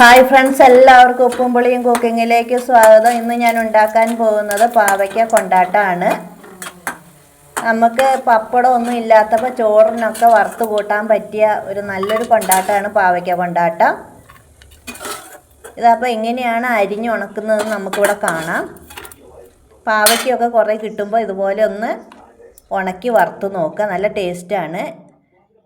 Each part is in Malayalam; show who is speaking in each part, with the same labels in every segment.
Speaker 1: ഹായ് ഫ്രണ്ട്സ് എല്ലാവർക്കും ഉപ്പും പുളിയും കുക്കിങ്ങിലേക്ക് സ്വാഗതം. ഇന്ന് ഞാൻ ഉണ്ടാക്കാൻ പോകുന്നത് പാവയ്ക്ക കൊണ്ടാട്ടമാണ് നമുക്ക് പപ്പടം ഒന്നും ഇല്ലാത്തപ്പോൾ ചോറിനൊക്കെ വറുത്ത് കൂട്ടാൻ പറ്റിയ ഒരു നല്ലൊരു കൊണ്ടാട്ടമാണ് പാവയ്ക്ക കൊണ്ടാട്ടം. ഇതപ്പോൾ എങ്ങനെയാണ് അരിഞ്ഞ് ഉണക്കുന്നത് നമുക്കിവിടെ കാണാം. പാവയ്ക്കൊക്കെ കുറേ കിട്ടുമ്പോൾ ഇതുപോലെ ഒന്ന് ഉണക്കി വറുത്ത് നോക്കുക. നല്ല ടേസ്റ്റാണ്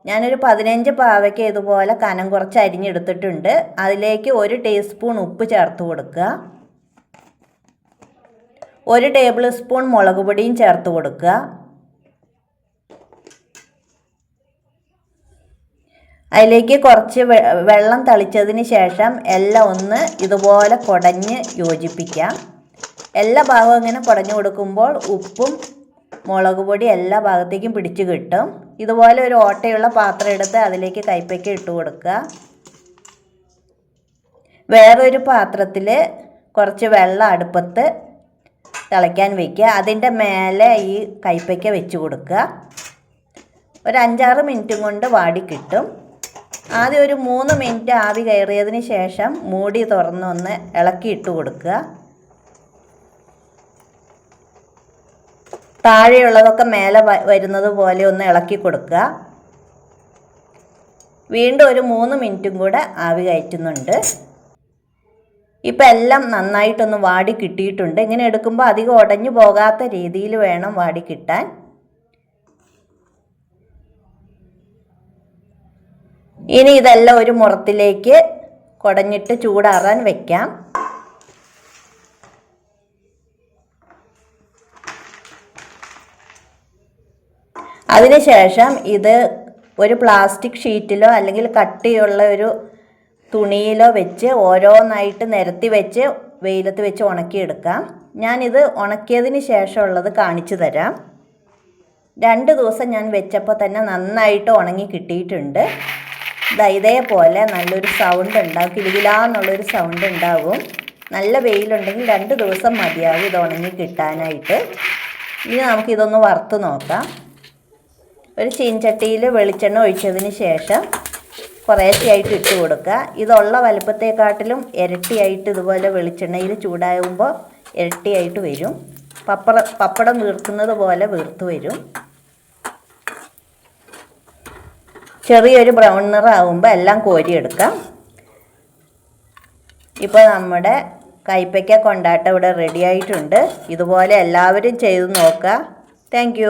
Speaker 1: ഞാനൊരു പതിനഞ്ച് പാവയ്ക്ക് ഇതുപോലെ കനം കുറച്ച് അരിഞ്ഞെടുത്തിട്ടുണ്ട്. അതിലേക്ക് ഒരു ടീസ്പൂൺ ഉപ്പ് ചേർത്ത് കൊടുക്കുക. ഒരു ടേബിൾ സ്പൂൺ മുളക് പൊടിയും ചേർത്ത് കൊടുക്കുക. അതിലേക്ക് കുറച്ച് വെള്ളം തളിച്ചതിന് ശേഷം എല്ലാം ഒന്ന് ഇതുപോലെ കുടഞ്ഞ് യോജിപ്പിക്കാം എല്ലാ ഭാഗവും ഇങ്ങനെ കുടഞ്ഞു കൊടുക്കുമ്പോൾ ഉപ്പും മുളക് പൊടി എല്ലാ ഭാഗത്തേക്കും പിടിച്ചു കിട്ടും. ഇതുപോലെ ഒരു ഓട്ടയുള്ള പാത്രം എടുത്ത് അതിലേക്ക് കൈപ്പയ്ക്ക ഇട്ട് കൊടുക്കുക. വേറൊരു പാത്രത്തിൽ കുറച്ച് വെള്ളം അടുപ്പത്ത് തിളയ്ക്കാൻ വയ്ക്കുക അതിന്റെ മേലെ ഈ കൈപ്പയ്ക്ക വെച്ച് കൊടുക്കുക. ഒരു അഞ്ചാറ് മിനിറ്റും കൊണ്ട് വാടി കിട്ടും. ആദ്യം ഒരു മൂന്ന് മിനിറ്റ് ആവി കയറിയതിന് ശേഷം മൂടി തുറന്നൊന്ന് ഇളക്കി ഇട്ട് കൊടുക്കുക. താഴെയുള്ളതൊക്കെ മേലെ വരുന്നത് പോലെ ഒന്ന് ഇളക്കി കൊടുക്കുക. വീണ്ടും ഒരു മൂന്ന് മിനിറ്റും കൂടെ ആവി കയറ്റുന്നുണ്ട്. ഇപ്പം എല്ലാം നന്നായിട്ടൊന്ന് വാടി കിട്ടിയിട്ടുണ്ട്. ഇങ്ങനെ എടുക്കുമ്പോൾ അധികം ഉടഞ്ഞു പോകാത്ത രീതിയിൽ വേണം വാടി കിട്ടാൻ. ഇനി ഇതെല്ലാം ഒരു മുറത്തിലേക്ക് കുടഞ്ഞിട്ട് ചൂടാറാൻ വെക്കാം. അതിനുശേഷം ഇത് ഒരു പ്ലാസ്റ്റിക് ഷീറ്റിലോ അല്ലെങ്കിൽ കട്ടിയുള്ള ഒരു തുണിയിലോ വെച്ച് ഓരോന്നായിട്ട് നിരത്തി വെച്ച് വെയിലത്ത് വെച്ച് ഉണക്കിയെടുക്കാം. ഞാനിത് ഉണക്കിയതിന് ശേഷമുള്ളത് കാണിച്ചു തരാം. രണ്ട് ദിവസം ഞാൻ വെച്ചപ്പോൾ തന്നെ നന്നായിട്ട് ഉണങ്ങി കിട്ടിയിട്ടുണ്ട്. ഇതേപോലെ നല്ലൊരു സൗണ്ട് ഉണ്ടാവും കിലുകിലാന്നുള്ളൊരു സൗണ്ട് ഉണ്ടാവും. നല്ല വെയിലുണ്ടെങ്കിൽ രണ്ട് ദിവസം മതിയാവും ഇത് ഉണങ്ങി കിട്ടാനായിട്ട്. ഇനി നമുക്കിതൊന്ന് വറുത്ത് നോക്കാം. ഒരു ചീൻചട്ടിയിൽ വെളിച്ചെണ്ണ ഒഴിച്ചതിന് ശേഷം കുറേശ്ശെയായിട്ട് ഇട്ട് കൊടുക്കുക. ഇതുള്ള വലുപ്പത്തെക്കാട്ടിലും ഇരട്ടിയായിട്ട് ഇതുപോലെ വെളിച്ചെണ്ണയിൽ ചൂടാകുമ്പോൾ ഇരട്ടിയായിട്ട് വരും. പപ്പട പപ്പടം വീർക്കുന്നത് പോലെ വീർത്ത് വരും. ചെറിയൊരു ബ്രൗൺ നിറാവുമ്പോൾ എല്ലാം കോരിയെടുക്കാം. ഇപ്പോൾ നമ്മുടെ കൈപ്പയ്ക്ക കൊണ്ടാട്ടം ഇവിടെ റെഡി ആയിട്ടുണ്ട്. ഇതുപോലെ എല്ലാവരും ചെയ്ത് നോക്കുക. താങ്ക്